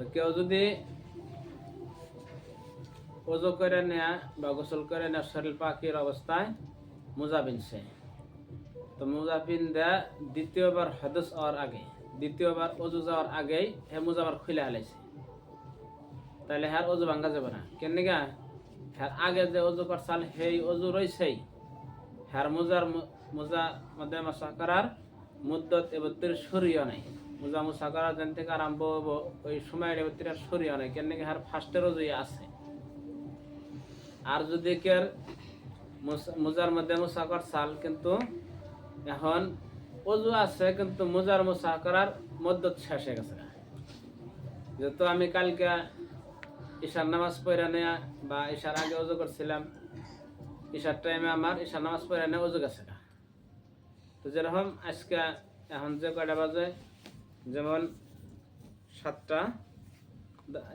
তো কেউ যদি ওজো করে নেয়া বা গোসল করে নেয়া, শরীর পাখির অবস্থায় মোজা পিনছে তো মোজা পিন দেয়া দ্বিতীয়বার হদস হওয়ার আগে, দ্বিতীয়বার অজু যাওয়ার আগেই হে মোজা আবার খুলে হালাইছে তাহলে হ্যার অজু ভাঙ্গা যাবে না। কেন গা হ্যার আগে যে অজু করছাল, সেই অজু রয়েছেই হ্যার মোজার মোজা মধ্যে মশা করার মুদ্দত এবত্তির সরিও নাই। মোজা মুসা করার যেন থেকে আরম্ভ হব, ওই সময়ের সরিও কেন ফার্স্টের আছে। আর যদি মোজার মধ্যে করছাল কিন্তু এখন অজু আছে, কিন্তু মোজার মুসা করার শেষ হয়ে গেছে। যেহেতু আমি কালকে ঈশার নামাজ পড়ে নেয়া বা ঈশার আগে অজু করছিলাম ঈশার টাইমে আমার ঈশার নামাজ পড়ে নেওয়া অজু গেছে। তো যেরকম আজকে এখন যে কয়টা বাজে যেমন সাতটা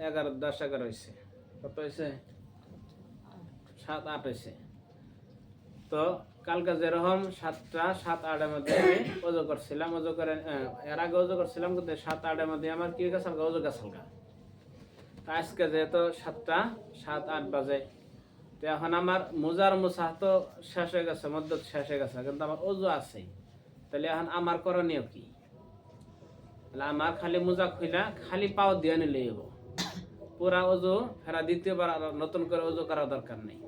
এগারো, দশ, এগারো হয়েছে কত হয়েছে সাত, আট হয়েছে তো কালকে যেরকম সাতটা, সাত, আটের মধ্যে আমি অজু করছিলাম অজু করে এর আগে অজু করছিলাম, কিন্তু সাত, আটের মধ্যে আমার কি গেছে অজু গেছে গা। তা আজকে যেহেতু সাতটা, সাত, আট বাজে, তো এখন আমার মোজার মোসা তো শেষ হয়ে গেছে মদ্যত শেষ হয়ে গেছে, কিন্তু আমার অজু আছে তাহলে এখন আমার করণীয় কি? আমার খালি মোজা খুইলা খালি পাও দিয়ে নিলে হইব। পুরা অজু ফেরা দ্বিতীয়বার নতুন করে অজু করার দরকার নেই।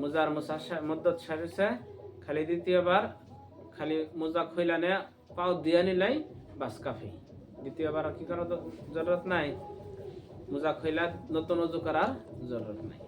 মোজার মোসা শেষ হয়েছে খালি দ্বিতীয়বার, খালি মোজা খুইলা নে পাও দিয়ে নিলেই বাস কাফি। দ্বিতীয়বার কি করার জরুরত নাই? মোজা খুইলা নতুন অজু করার জরুরত নাই।